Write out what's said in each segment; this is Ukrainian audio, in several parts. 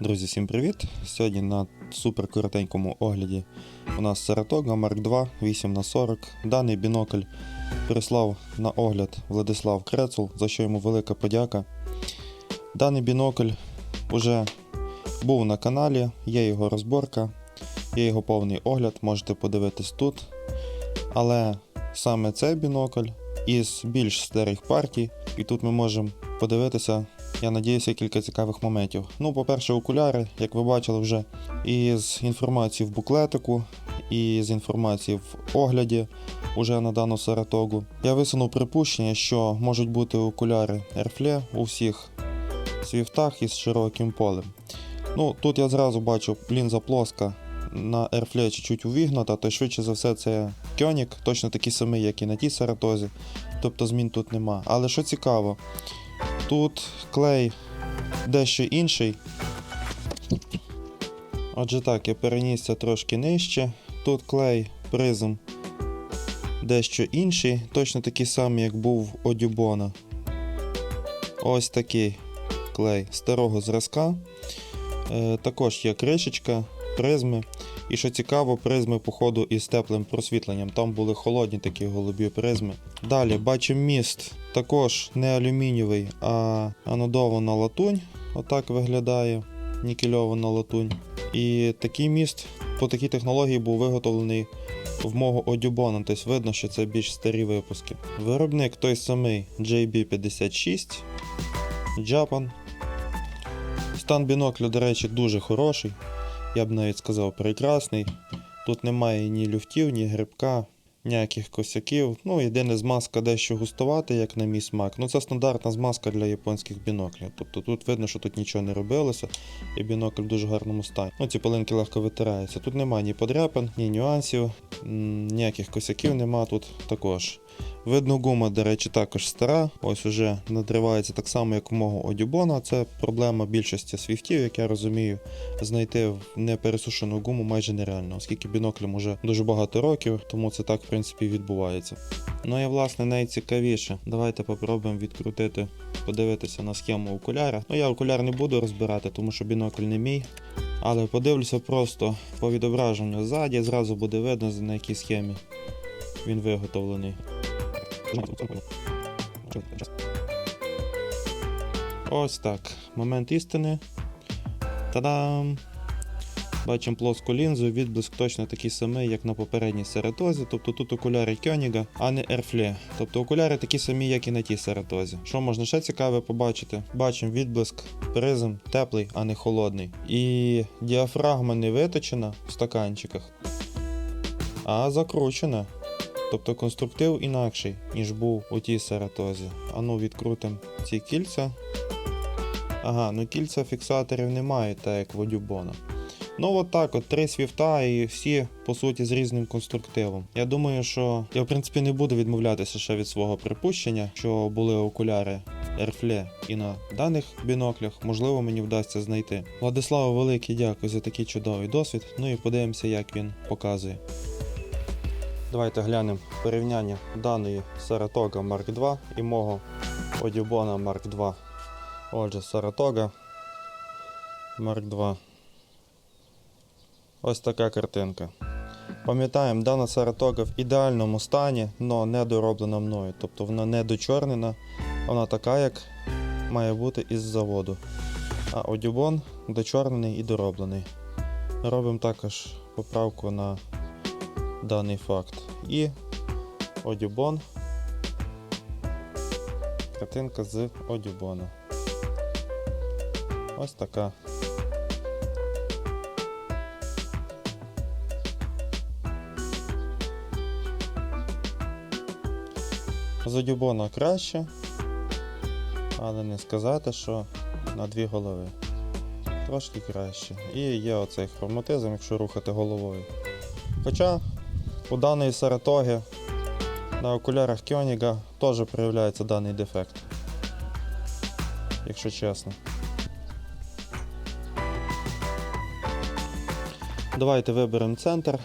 Друзі, всім привіт! Сьогодні на супер коротенькому огляді у нас Saratoga Mark II 8х40. Даний бінокль прислав на огляд Владислав Крецул, за що йому велика подяка. Даний бінокль вже був на каналі, є його розборка, є його повний огляд, можете подивитись тут. Але саме цей бінокль із більш старих партій, і тут ми можемо подивитися я надіюся, кілька цікавих моментів. Ну, по-перше, окуляри, як ви бачили вже із інформації в буклетику, і з інформації в огляді уже на дану Саратогу. Я висунув припущення, що можуть бути окуляри Airflare у всіх свіфтах із широким полем. Ну, тут я зразу бачу лінза плоска. На Airflare чуть-чуть увігнута, то швидше за все це Кьонік, точно такий самий, як і на тій Саратозі. Тобто змін тут нема. Але що цікаво, Тут клей дещо інший. Отже так, я перенісся трошки нижче. Тут клей призм дещо інший, точно такий самий, як був у Дюбона. Ось такий клей старого зразка. Е, також є кришечка, призми. І що цікаво, призми, походу, із теплим просвітленням. Там були холодні такі голубі призми. Далі бачимо міст. Також не алюмінієвий, а анодована латунь. Отак виглядає нікельована латунь. І такий міст по такій технології був виготовлений в мого Одюбона. Тобто видно, що це більш старі випуски. Виробник той самий JB56 Japan. Стан бінокля, до речі, дуже хороший. Я б навіть сказав прекрасний. Тут немає ні люфтів, ні грибка, ніяких косяків. Ну, єдине змазка дещо густувати, як на мій смак. Ну це стандартна змазка для японських біноклів. Тобто тут видно, що тут нічого не робилося, і бінокль в дуже гарному стані. Ну, ці пилинки легко витираються. Тут немає ні подряпин, ні нюансів, ніяких косяків нема тут також. Видно, гума, до речі, також стара. Ось уже надривається так само, як у мого Одюбона. Це проблема більшості свіфтів, як я розумію. Знайти в непересушену гуму майже нереально, оскільки біноклям уже дуже багато років, тому це так принципі відбувається. Ну і власне найцікавіше. Давайте попробуємо відкрутити, подивитися на схему окуляра. Ну я окуляр не буду розбирати, тому що бінокль не мій. Але подивлюся просто по відображенню ззаді, зразу буде видно, на якій схемі він виготовлений. Ось так. Момент істини. Та-дам! Бачимо плоску лінзу, відблиск точно такий самий, як на попередній сератозі. Тобто тут окуляри Кьоніга, а не Airflare. Тобто окуляри такі самі, як і на тій сератозі. Що можна ще цікаве побачити? Бачимо відблиск, призм теплий, а не холодний. І діафрагма не виточена в стаканчиках, а закручена. Тобто конструктив інакший, ніж був у тій сератозі. Ану, відкрутимо ці кільця. Ага, ну кільця фіксаторів немає, так як в Одюбона. Ну, от так, от три свіфта і всі, по суті, з різним конструктивом. Я думаю, що я, в принципі, не буду відмовлятися ще від свого припущення, що були окуляри Airflare і на даних біноклях, можливо, мені вдасться знайти. Владиславу, велике дякую за такий чудовий досвід. Ну і подивимося, як він показує. Давайте глянемо порівняння даної Saratoga Mark II і мого Одюбона Mark II. Отже, Saratoga Mark II. Ось така картинка. Пам'ятаємо, дана Saratoga в ідеальному стані, але не дороблена мною. Тобто вона не дочорнена, вона така, як має бути із заводу. А Одюбон дочорнений і дороблений. Робимо також поправку на даний факт. І Одюбон. Картинка з Одюбона. Ось така. З Одюбона краще, але не сказати, що на дві голови. Трошки краще. І є оцей хроматизм, якщо рухати головою. Хоча у даної Саратоги на окулярах Кьоніга теж проявляється даний дефект. Якщо чесно. Давайте виберемо центр.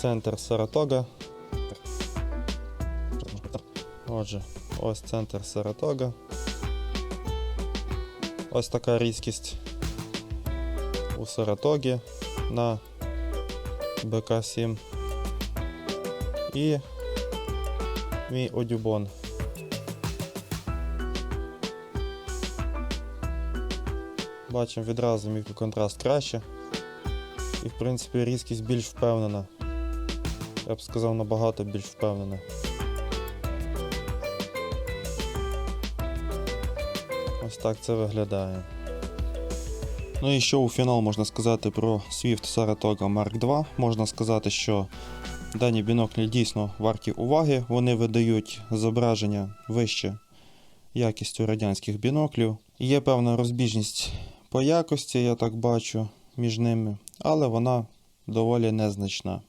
Центр Саратога. Отже, ось центр Саратога. Ось така різкість у Саратогі на БК-7. І мій одюбон. Бачимо відразу мікроконтраст краще. І в принципі різкість більш впевнена. Я б сказав набагато більш впевнена. Ось так це виглядає. Ну і що у фінал можна сказати про Swift Saratoga Mark II. Можна сказати, що дані біноклі дійсно варті уваги. Вони видають зображення вище якістю радянських біноклів. Є певна розбіжність по якості, я так бачу, між ними, але вона доволі незначна.